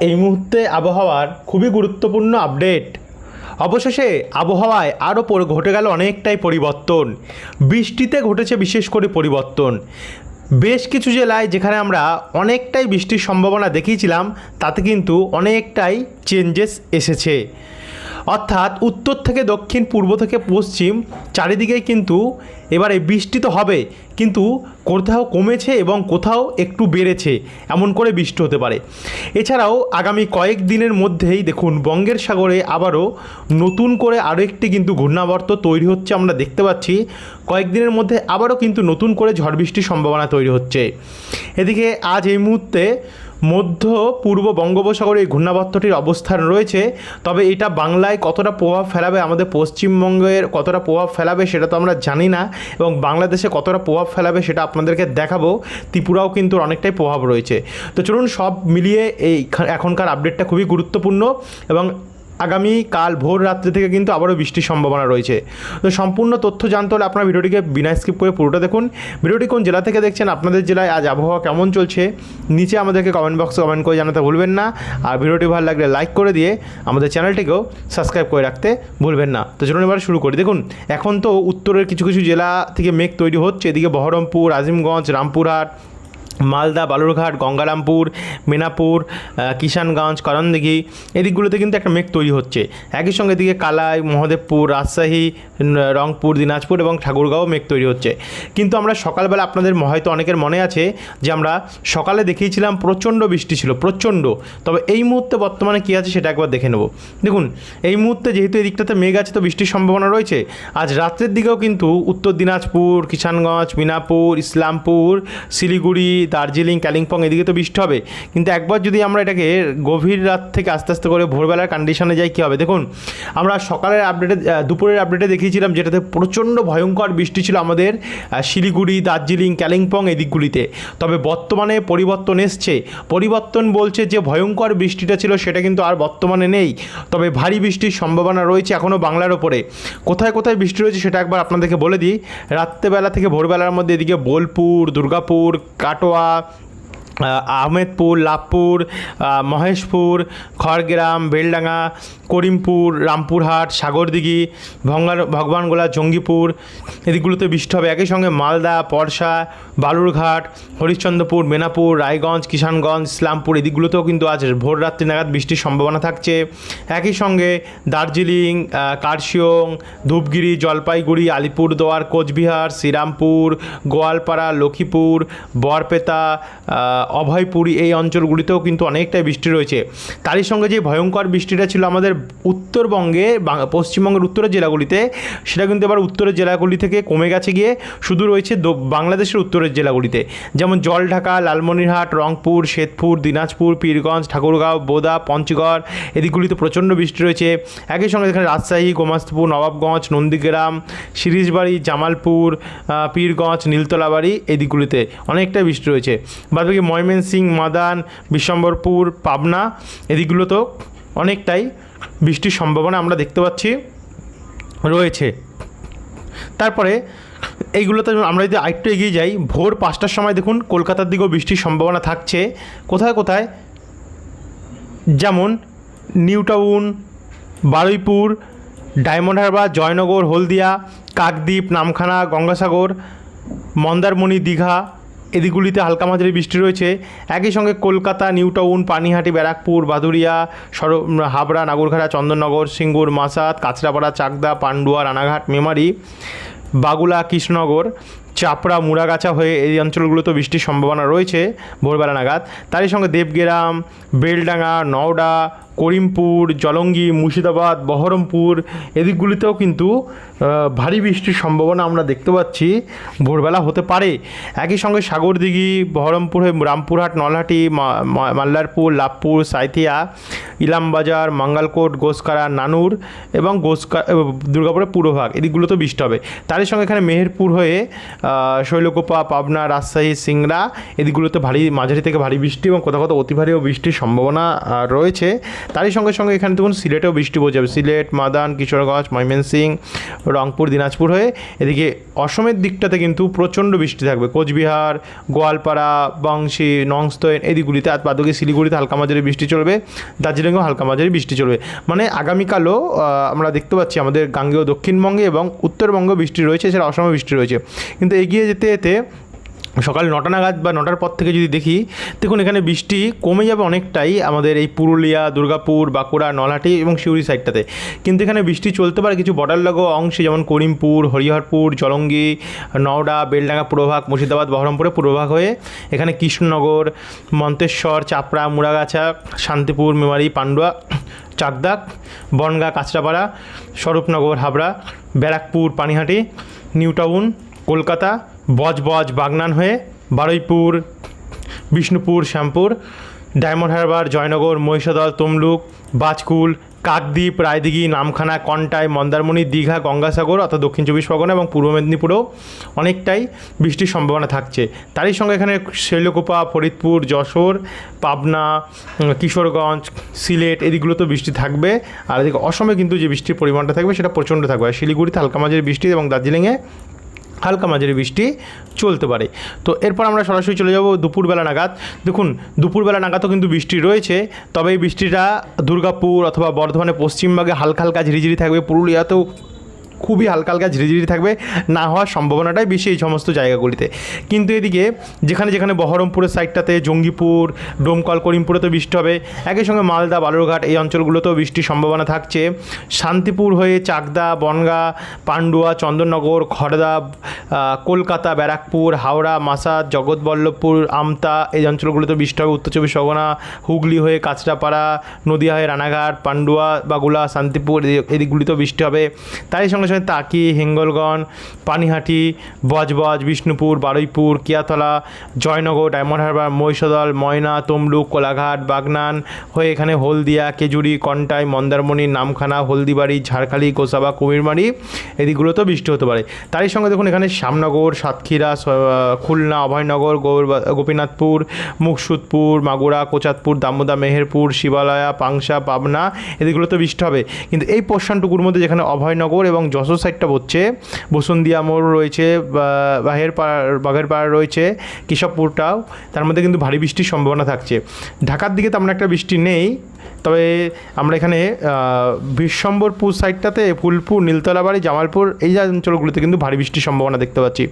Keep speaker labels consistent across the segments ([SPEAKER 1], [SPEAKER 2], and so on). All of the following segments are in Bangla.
[SPEAKER 1] এই মুহূর্তে আবহাওয়ার খুবই গুরুত্বপূর্ণ আপডেট। অবশেষে আবহাওয়ায় আরও ঘটে গেল অনেকটাই পরিবর্তন। বৃষ্টিতে ঘটেছে বিশেষ করে পরিবর্তন। বেশ কিছু জেলায় যেখানে আমরা অনেকটাই বৃষ্টির সম্ভাবনা দেখিয়েছিলাম, তাতে কিন্তু অনেকটাই চেঞ্জেস এসেছে। অর্থাৎ উত্তর থেকে দক্ষিণ, পূর্ব থেকে পশ্চিম, চারিদিকেই কিন্তু এবারে বৃষ্টি তো হবে। কিন্তু কোথাও কমেছে এবং কোথাও একটু বেড়েছে, এমন করে বৃষ্টি হতে পারে। এছাড়াও আগামী কয়েক দিনের মধ্যেই দেখুন, বঙ্গের সাগরে আবারও নতুন করে আরও একটি কিন্তু ঘূর্ণাবর্ত তৈরি হচ্ছে আমরা দেখতে পাচ্ছি। কয়েকদিনের মধ্যে আবারও কিন্তু নতুন করে ঝড় বৃষ্টির সম্ভাবনা তৈরি হচ্ছে। এদিকে আজ এই মুহূর্তে মধ্য, পূর্ব বঙ্গোপসাগরে এই ঘূর্ণাবর্তটির অবস্থান রয়েছে। তবে এটা বাংলায় কতটা প্রভাব ফেলাবে, আমাদের পশ্চিমবঙ্গের কতটা প্রভাব ফেলাবে সেটা তো আমরা জানি না, এবং বাংলাদেশে কতটা প্রভাব ফেলাবে সেটা আপনাদেরকে দেখাবো। ত্রিপুরাও কিন্তু অনেকটাই প্রভাব রয়েছে। তো চলুন সব মিলিয়ে এই এখনকার আপডেটটা খুবই গুরুত্বপূর্ণ, এবং আগামী কাল ভোর রাত্রি থেকে কিন্তু আবারও বৃষ্টির সম্ভাবনা রয়েছে। তো সম্পূর্ণ তথ্য জানতে হলে আপনার ভিডিওটিকে বিনা স্কিপ করে পুরোটা দেখুন। ভিডিওটি কোন জেলা থেকে দেখছেন, আপনাদের জেলায় আজ আবহাওয়া কেমন চলছে, নিচে আমাদেরকে কমেন্ট বক্সে কমেন্ট করে জানাতে ভুলবেন না। আর ভিডিওটি ভালো লাগলে লাইক করে দিয়ে আমাদের চ্যানেলটিকেও সাবস্ক্রাইব করে রাখতে ভুলবেন না। তো চলুন এবার শুরু করি। দেখুন, এখন তো উত্তরের কিছু কিছু জেলা থেকে মেঘ তৈরি হচ্ছে। এদিকে বহরমপুর, আজিমগঞ্জ, রামপুরহাট মালদা, বালুরঘাট, গঙ্গারামপুর, মেনাপুর কিষানগঞ্জ, করণদিঘি এদিকগুলোতে কিন্তু একটা মেঘ তৈরি হচ্ছে। একই সঙ্গে এদিকে কালাই, মহাদেবপুর, রাজশাহী রংপুর, দিনাজপুর এবং ঠাকুরগাঁও মেঘ তৈরি হচ্ছে। কিন্তু আমরা সকালবেলা আপনাদের হয়তো অনেকের মনে আছে যে আমরা সকালে দেখিয়েছিলাম প্রচণ্ড বৃষ্টি ছিল, প্রচণ্ড। তবে এই মুহূর্তে বর্তমানে কী আছে সেটা একবার দেখে নেব। দেখুন, এই মুহূর্তে যেহেতু এদিকটাতে মেঘ আছে তো বৃষ্টির সম্ভাবনা রয়েছে, আজ রাত্রের দিকেও কিন্তু উত্তর দিনাজপুর, কিষানগঞ্জ, মিনাপুর, ইসলামপুর, শিলিগুড়ি দার্জিলিং, কালিম্পং এদিকে তো বৃষ্টি হবে। কিন্তু একবার যদি আমরা এটাকে গভীর রাত থেকে আস্তে আস্তে করে ভোরবেলার কন্ডিশনে যাই, কী হবে? দেখুন, আমরা সকালের আপডেটে দুপুরের আপডেটে দেখিয়েছিলাম যেটাতে প্রচণ্ড ভয়ঙ্কর বৃষ্টি ছিল আমাদের শিলিগুড়ি, দার্জিলিং, কালিম্পং এদিকগুলিতে। তবে বর্তমানে পরিবর্তন এসছে। পরিবর্তন বলছে যে ভয়ঙ্কর বৃষ্টিটা ছিল সেটা কিন্তু আর বর্তমানে নেই। তবে ভারী বৃষ্টির সম্ভাবনা রয়েছে এখনও বাংলার ওপরে। কোথায় কোথায় বৃষ্টি রয়েছে সেটা একবার আপনাদেরকে বলে দিই। রাত্রেবেলা থেকে ভোরবেলার মধ্যে এদিকে বোলপুর, দুর্গাপুর, কাটোয়া আহ, আহমেদপুর লাভপুর মহেশপুর খড়গ্রাম বেলডাঙ্গা করিমপুর রামপুরহাট সাগরদিঘি ভঙ্গার ভগবানগোলা জঙ্গিপুর এদিকগুলোতে বৃষ্টি হবে। একই সঙ্গে মালদা পরশা বালুরঘাট, হরিশ্চন্দ্রপুর, মেনাপুর, রায়গঞ্জ, কিষানগঞ্জ, ইসলামপুর, এদিকগুলোতেও কিন্তু আজ ভোর রাত্রি নাগাদ বৃষ্টির সম্ভাবনা থাকছে। একই সঙ্গে দার্জিলিং কার্শিয়ং ধূপগিরি, জলপাইগুড়ি, আলিপুরদুয়ার, কোচবিহার, শ্রীরামপুর, গোয়ালপাড়া, লক্ষ্মীপুর বরপেতা অভয়পুরী এই অঞ্চলগুলিতেও কিন্তু অনেকটাই বৃষ্টি রয়েছে। তারই সঙ্গে যে ভয়ঙ্কর বৃষ্টিটা ছিল আমাদের উত্তরবঙ্গে পশ্চিমবঙ্গের উত্তরের জেলাগুলিতে, সেটা কিন্তু এবার উত্তরের জেলাগুলি থেকে কমে গেছে গিয়ে, শুধু রয়েছে বাংলাদেশের উত্তরের জেলাগুলিতে। যেমন জলঢাকা, লালমনিরহাট, রংপুর শ্বেতপুর দিনাজপুর, পীরগঞ্জ, ঠাকুরগাঁও, বোদা, পঞ্চগড়, এদিকগুলিতে প্রচণ্ড বৃষ্টি রয়েছে। একই সঙ্গে এখানে রাজশাহী, গোমাস্তপুর, নবাবগঞ্জ, নন্দীগ্রাম শিরিশবাড়ি জামালপুর পীরগঞ্জ, নীলতলাবাড়ি এই দিকগুলিতে অনেকটাই বৃষ্টি রয়েছে। বাদবাকি ময়মনসিং মাদান, বিশ্বম্বরপুর, পাবনা এদিকগুলোতেও অনেকটাই বৃষ্টির সম্ভাবনা আমরা দেখতে পাচ্ছি, রয়েছে। তারপরে এইগুলোতে আমরা যদি আরেকটু এগিয়ে যাই, ভোর পাঁচটার সময় দেখুন কলকাতার দিকেও বৃষ্টির সম্ভাবনা থাকছে। কোথায় কোথায়? যেমন new town Baruipur, diamond Harbour, Joynagar, Haldia, Kakdwip, Namkhana, Gangasagar, Mandarmani, Digha, এদিকগুলিতে হালকা মাঝারি বৃষ্টি রয়েছে। একই সঙ্গে কলকাতা নিউ টাউন পানিহাটি, ব্যারাকপুর বাদুরিয়া সর হাবড়া নাগরখাড়া চন্দননগর, সিঙ্গুর, মাসাদ, কাঁচরাপাড়া, চাকদা, পান্ডুয়া, রানাঘাট, মেমারি। বাগুলা, কৃষ্ণনগর, চাপড়া, মুড়াগাছা হয়ে এই অঞ্চলগুলোতে বৃষ্টির সম্ভাবনা রয়েছে ভোরবেলা নাগাদ। তারই সঙ্গে দেবগ্রাম, বেলডাঙ্গা, নওডা করিমপুর, জলঙ্গি, মুর্শিদাবাদ, বহরমপুর এদিকগুলিতেও কিন্তু ভারী বৃষ্টির সম্ভাবনা আমরা দেখতে পাচ্ছি। ভোরবেলা হতে পারে। একই সঙ্গে সাগরদিঘি, বহরমপুর হয়ে রামপুরহাট, নলহাটি মাল্লারপুর, লাভপুর, সাঁইথিয়া, ইলামবাজার, মঙ্গলকোট গোসকারা নানুর এবং গোসকা দুর্গাপুরের পূর্বভাগ এদিকগুলোতেও বৃষ্টি হবে। তারই সঙ্গে এখানে মেহেরপুর হয়ে শৈলকোপা, পাবনা, রাজশাহী, সিংড়া এদিকগুলোতে ভারী, মাঝারি থেকে ভারী বৃষ্টি এবং কোথাও কোথাও অতি ভারী ও বৃষ্টির সম্ভাবনা রয়েছে। তারই সঙ্গে সঙ্গে এখানে দেখুন সিলেটেও বৃষ্টি বোঝা যাবে। সিলেট, মাদান, কিশোরগঞ্জ, ময়মনসিং, রংপুর, দিনাজপুর হয়ে এদিকে অসমের দিকটাতে কিন্তু প্রচণ্ড বৃষ্টি থাকবে। কোচবিহার, গোয়ালপাড়া, বংশী নংস্তৈন এই দিকগুলিতে আর বাদকে শিলিগুড়িতে হালকা মাঝারি বৃষ্টি চলবে। দার্জিলিংয়েও হালকা মাঝারি বৃষ্টি চলবে। মানে আগামীকালও আমরা দেখতে পাচ্ছি আমাদের গাঙ্গেয় দক্ষিণবঙ্গে এবং উত্তরবঙ্গে বৃষ্টি রয়েছে, এছাড়া অসমে বৃষ্টি রয়েছে। কিন্তু এগিয়ে যেতে যেতে সকাল নটা নাগাদ বা নটার পর থেকে যদি দেখি, দেখুন এখানে বৃষ্টি কমে যাবে অনেকটাই আমাদের এই পুরুলিয়া, দুর্গাপুর, বাঁকুড়া, নলহাটি এবং সিউড়ি সাইডটাতে। কিন্তু এখানে বৃষ্টি চলতে পারে কিছু বর্ডার লাগো অংশে, যেমন করিমপুর, হরিহরপুর, জলঙ্গি, নওডা, বেলডাঙ্গা, পূর্বভাগ, মুর্শিদাবাদ, বহরমপুরে পূর্বভাগ হয়ে এখানে কৃষ্ণনগর, মন্তেশ্বর, চাপড়া, মুড়াগাছা, শান্তিপুর, মেমারি, পান্ডুয়া চাকদাক বনগা, কাঁচরাপাড়া, স্বরূপনগর, হাবড়া, ব্যারাকপুর, পানিহাটি নিউ টাউন কলকাতা বজবজ বাগনান হয়ে বারুইপুর, বিষ্ণুপুর, শ্যামপুর, ডায়মন্ড হারবার, জয়নগর, মহিষাদল, তমলুক, বাজকুল, কাকদ্বীপ, রায়দিঘি, নামখানা, কন্টাই, মন্দারমণি, দীঘা, গঙ্গাসাগর অর্থাৎ দক্ষিণ চব্বিশ পরগনা এবং পূর্ব মেদিনীপুরেও অনেকটাই বৃষ্টির সম্ভাবনা থাকছে। তারই সঙ্গে এখানে শৈলকুপা, ফরিদপুর, যশোর, পাবনা কিশোরগঞ্জ, সিলেট এদিকগুলোতেও বৃষ্টি থাকবে। আর এদিকে অসমে কিন্তু যে বৃষ্টির পরিমাণটা থাকবে সেটা প্রচণ্ড থাকবে। আর শিলিগুড়িতে হালকা মাঝারি বৃষ্টি এবং দার্জিলিংয়ে হালকা মাঝারি বৃষ্টি চলতে পারে। তো এরপর আমরা সরাসরি চলে যাব দুপুরবেলা নাগাদ। দেখুন, দুপুরবেলা নাগাদও কিন্তু বৃষ্টি রয়েছে, তবে এই বৃষ্টিটা দুর্গাপুর অথবা বর্ধমানের পশ্চিমবঙ্গে হালকা হালকা ঝিরিঝিরি থাকবে। পুরুলিয়াতেও খুবই হালকা হালকা ঝিরিঝিরি থাকবে, না হওয়ার সম্ভাবনাটাই বেশি এই সমস্ত জায়গাগুলিতে। কিন্তু এদিকে যেখানে যেখানে বহরমপুরের সাইডটাতে, জঙ্গিপুর, ডোমকল, করিমপুরেতেও বৃষ্টি হবে, একই সঙ্গে মালদা, বালুরঘাট এই অঞ্চলগুলোতেও বৃষ্টির সম্ভাবনা থাকছে। শান্তিপুর হয়ে চাকদা, বনগা, পান্ডুয়া, চন্দননগর, খড়দা কলকাতা, ব্যারাকপুর, হাওড়া, মাসাদ, জগৎবল্লভপুর, আমতা এই অঞ্চলগুলোতে বৃষ্টি হবে। উত্তর চব্বিশ পরগনা, হুগলি হয়ে কাঁচরাপাড়া, নদীয়া হয়ে রানাঘাট, পান্ডুয়া, বাগুলা, শান্তিপুর এদিক- এদিকগুলিতেও বৃষ্টি হবে। তারই সঙ্গে সঙ্গে তাকি, হেঙ্গলগঞ্জ, পানিহাটি, বজবজ, বিষ্ণুপুর, বারুইপুর, কিয়াতলা, জয়নগর, ডায়মন্ড হারবার, মহিষদল, ময়না, তমলুক, কোলাঘাট, বাগনান, হয়ে এখানে হলদিয়া, কেজুরি, কন্টাই, মন্দারমণি, নামখানা, হলদিবাড়ি, ঝাড়খালি, গোসাবা, কুমিরমারি এদিকগুলোতেও বৃষ্টি হতে পারে। তারই সঙ্গে দেখুন এখানে শ্যামনগর, সাতক্ষীরা খুলনা, অভয়নগর গৌর- গোপীনাথপুর, মুকসুদপুর, মাগুরা, কোচাতপুর, দামোদা, মেহেরপুর, শিবালয়া, পাংশা, পাবনা এদিকগুলোতে বৃষ্টি হবে। কিন্তু এই পোর্শনটুকুর মধ্যে যেখানে অভয়নগর এবং যশোর সাইডটা হচ্ছে বসুন্দিয়া মোড় রয়েছে বাহের পাড়, বাঘের পাড় রয়েছে কেশবপুরটাও তার মধ্যে কিন্তু ভারী বৃষ্টির সম্ভাবনা থাকছে। ঢাকার দিকে তেমন একটা বৃষ্টি নেই, তবে আমরা এখানে বিশ্বম্বরপুর সাইডটাতে ফুলপুর, নীলতলাবাড়ি, জামালপুর, এই অঞ্চলগুলোতে কিন্তু ভারী বৃষ্টির সম্ভাবনা দেখতে পাচ্ছি।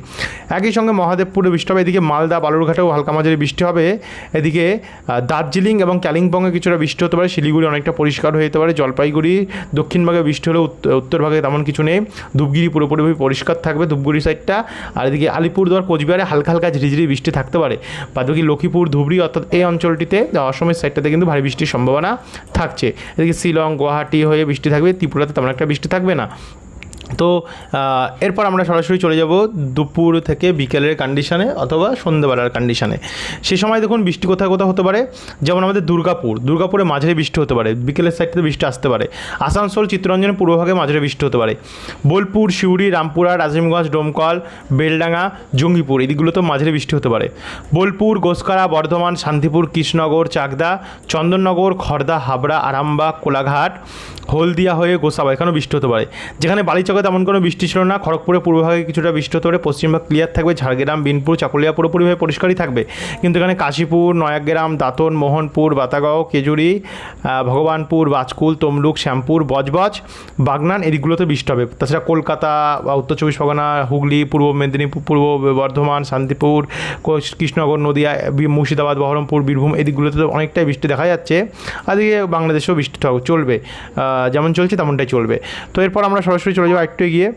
[SPEAKER 1] একই সঙ্গে মহাদেবপুরে বৃষ্টি হবে, এদিকে মালদা, বালুরঘাটেও হালকা মাঝারি বৃষ্টি হবে, এদিকে দার্জিলিং এবং কালিম্পংয়ে কিছুটা বৃষ্টি হতে পারে, শিলিগুড়ি অনেকটা পরিষ্কার হয়ে যেতে পারে, জলপাইগুড়ি, দক্ষিণভাগে বৃষ্টি হলেও উত্ত- উত্তরভাগে তেমন কিছু নেই। ধূপগিরি পুরোপুরিভাবে পরিষ্কার থাকবে, ধূপগুড়ি সাইডটা আর এদিকে আলিপুরদুয়ার, কোচবিহারে হালকা হালকা ঝিরিঝিরি বৃষ্টি থাকতে পারে। বাদবাকি লক্ষ্মীপুর, ধুবড়ি অর্থাৎ এই অঞ্চলটিতে অসমের সাইডটাতে কিন্তু ভারী বৃষ্টির সম্ভাবনা থাকছে। এদিকে শিলং, গুয়াহাটি হয়ে বৃষ্টি থাকবে, ত্রিপুরাতে তেমন একটা বৃষ্টি থাকবে না। তো এরপর আমরা সরাসরি চলে যাব দুপুর থেকে বিকেলের কন্ডিশনে অথবা সন্ধ্যেবেলার কন্ডিশনে সে সময় দেখুন বৃষ্টি কোথাও কোথাও হতে পারে। যেমন আমাদের দুর্গাপুর, দুর্গাপুরে মাঝারি বৃষ্টি হতে পারে, বিকেলের সাইড থেকে বৃষ্টি আসতে পারে। আসানসোল, চিত্তরঞ্জনের পূর্বভাগে মাঝারি বৃষ্টি হতে পারে। বোলপুর, সিউড়ি, রামপুরা রাজিমগঞ্জ ডোমকল, বেলডাঙ্গা, জঙ্গিপুর, এদিকগুলোতেও মাঝারি বৃষ্টি হতে পারে। বোলপুর গোসকারা বর্ধমান, শান্তিপুর, কৃষ্ণনগর, চাকদা, চন্দননগর খড়দা হাবড়া, আরামবাগ, কোলাঘাট, হলদিয়া হয়ে গোসাবা, এখানেও বৃষ্টি হতে পারে। যেখানে বালিচকে তেমন কোনো বৃষ্টি ছিল না। খড়গপুরে পূর্বভাগে কিছুটা বৃষ্টি হতে পারে পশ্চিমভাগ ক্লিয়ার থাকবে, ঝাড়গ্রাম, বিনপুর, চাকুলিয়া পুরোপুরিভাবে পরিষ্কারই থাকবে। কিন্তু এখানে কাশীপুর, নয়াগ্রাম, দাঁতন, মোহনপুর, বাতাগাঁও কেজুরি ভগবানপুর, বাজকুল, তমলুক, শ্যামপুর, বজবজ, বাগনান এদিকগুলোতে বৃষ্টি হবে। তাছাড়া কলকাতা বা উত্তর চব্বিশ পরগনা, হুগলি, পূর্ব মেদিনীপুর, পূর্ব বর্ধমান, শান্তিপুর কৃষ্ণনগর, নদিয়া মুর্শিদাবাদ, বহরমপুর, বীরভূম এদিকগুলোতে তো অনেকটাই বৃষ্টি দেখা যাচ্ছে। আর এদিকে বাংলাদেশেও বৃষ্টি চলবে। যেমন চলছে তেমনটাই চলবে। তো এরপর আমরা সরাসরি চলে যাব একটু এগিয়ে আহ,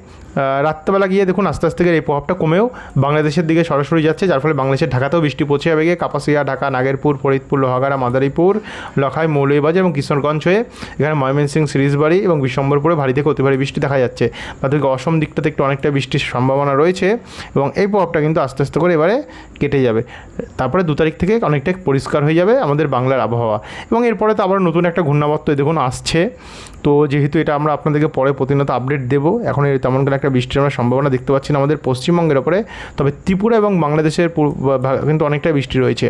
[SPEAKER 1] রাত্রেবেলা গিয়ে দেখুন আস্তে আস্তে করে এই প্রভাবটা কমেও বাংলাদেশের দিকে সরাসরি যাচ্ছে, যার ফলে বাংলাদেশের ঢাকাতেও বৃষ্টি পৌঁছে যাবে। গিয়ে কাপাসিয়া, ঢাকা, নাগেরপুর, ফরিদপুর, লোহাগাড়া, মাদারীপুর, লখাই, মৌলভীবাজার এবং কিশোরগঞ্জ হয়ে এখানে ময়মনসিং, সিরিজবাড়ি এবং বিশ্বম্বরপুরে ভারী থেকে অতি ভারী বৃষ্টি দেখা যাচ্ছে। তাদেরকে অসম দিকটাতে একটু অনেকটা বৃষ্টির সম্ভাবনা রয়েছে এবং এই প্রভাবটা কিন্তু আস্তে আস্তে করে এবারে কেটে যাবে। তারপরে দু তারিখ থেকে অনেকটা পরিষ্কার হয়ে যাবে আমাদের বাংলার আবহাওয়া। এবং এরপরে তো আবার নতুন একটা ঘূর্ণাবর্ত দেখুন আসছে। তো যেহেতু এটা আমরা আপনাদেরকে পরে প্রতিনিয়ত আপডেট দেবো এখন তেমন কোনো একটা একটা বৃষ্টির আমরা সম্ভাবনা দেখতে পাচ্ছি না আমাদের পশ্চিমবঙ্গের ওপরে। তবে ত্রিপুরা এবং বাংলাদেশের কিন্তু অনেকটাই বৃষ্টি রয়েছে।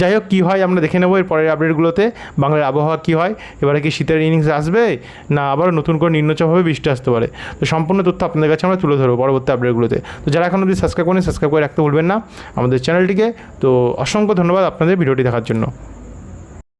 [SPEAKER 1] যাই হোক, কী হয় আমরা দেখে নেব এর পরের আপডেটগুলোতে বাংলার আবহাওয়া কী হয়? এবারে কি শীতের ইনিংস আসবে? না আবার নতুন করে নিম্নচাপভাবে বৃষ্টি আসতে পারে? তো সম্পূর্ণ তথ্য আপনাদের কাছে আমরা তুলে ধরবো পরবর্তী আপডেটগুলোতে তো যারা এখন অবধি সাবস্ক্রাইব করেন সাবস্ক্রাইব করে রাখতে ভুলবেন না। আমাদের চ্যানেলটিকে তো অসংখ্য ধন্যবাদ আপনাদের ভিডিওটি দেখার জন্য।